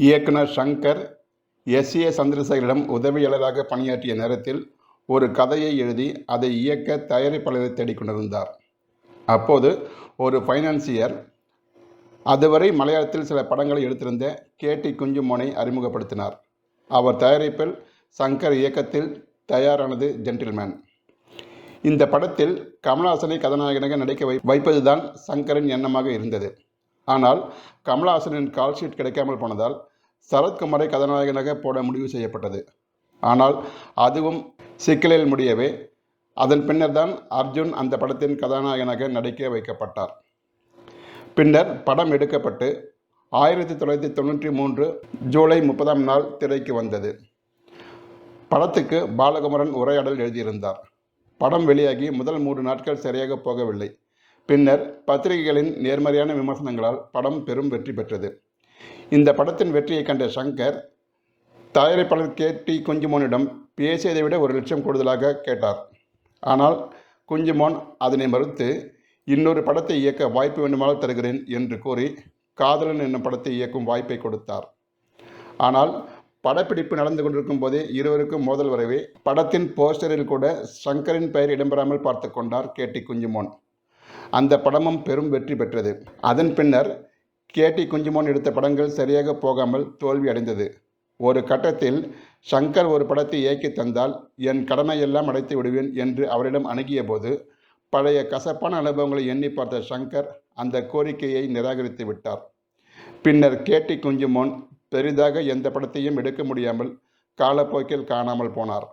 இயக்குனர் Shankar S A சந்திரசேகரிடம் உதவியாளராக பணியாற்றிய நேரத்தில் ஒரு கதையை எழுதி அதை இயக்க தயாரிப்பாளரை தேடிக்கொண்டிருந்தார் அப்போது ஒரு ஃபைனான்சியர் அதுவரை மலையாளத்தில் சில படங்களை எடுத்திருந்த கேடி குஞ்சுமோனை அறிமுகப்படுத்தினார். அவர் தயாரிப்பில் சங்கர் இயக்கத்தில் தயாரானது ஜென்டில்மேன் இந்த படத்தில் கமலஹாசனை கதாநாயகனாக நடிக்க வை வைப்பதுதான் சங்கரின் எண்ணமாக இருந்தது. ஆனால் கமலஹாசனின் கால் ஷீட் கிடைக்காமல் போனதால் சரத்குமாரை கதாநாயகனாக போட முடிவு செய்யப்பட்டது. ஆனால் அதுவும் சிக்கலில் முடியவே அதன் பின்னர் தான் அர்ஜுன் அந்த படத்தின் கதாநாயகனாக நடிக்க வைக்கப்பட்டார். பின்னர் படம் எடுக்கப்பட்டு ஆயிரத்தி தொள்ளாயிரத்தி தொண்ணூற்றி மூன்று ஜூலை முப்பதாம் நாள் திரைக்கு வந்தது. படத்துக்கு பாலகுமரன் உரையாடல் எழுதியிருந்தார். படம் வெளியாகி முதல் மூன்று நாட்கள் சரியாக போகவில்லை. பின்னர் பத்திரிகைகளின் நேர்மறையான விமர்சனங்களால் படம் பெரும் வெற்றி பெற்றது. இந்த படத்தின் வெற்றியை கண்ட சங்கர் தயாரிப்பாளர் கே. டி. குஞ்சுமோனிடம் பேசியதை விட ஒரு லட்சம் கூடுதலாக கேட்டார். ஆனால் குஞ்சுமோன் அதனை மறுத்து இன்னொரு படத்தை இயக்க வாய்ப்பு வேண்டுமானால் தருகிறேன் என்று கூறி காதலன் என்னும் படத்தை இயக்கும் வாய்ப்பை கொடுத்தார். ஆனால் படப்பிடிப்பு நடந்து கொண்டிருக்கும் போதே இருவருக்கும் மோதல் வரவே படத்தின் போஸ்டரில் கூட சங்கரின் பெயர் இடம்பெறாமல் பார்த்து கொண்டார் கேட்டி குஞ்சுமோன். அந்த படமும் பெரும் வெற்றி பெற்றது. அதன் பின்னர் கேடி குஞ்சுமோன் எடுத்த படங்கள் சரியாக போகாமல் தோல்வி அடைந்தது. ஒரு கட்டத்தில் ஷங்கர் ஒரு படத்தை இயக்கி தந்தால் என் கடனை எல்லாம் அடைத்து விடுவேன் என்று அவரிடம் அணுகிய போது பழைய கசப்பான அனுபவங்களை எண்ணி பார்த்த ஷங்கர் அந்த கோரிக்கையை நிராகரித்து விட்டார். பின்னர் கேட்டி குஞ்சுமோன் பெரிதாக எந்த படத்தையும் எடுக்க முடியாமல் காலப்போக்கில் காணாமல் போனார்.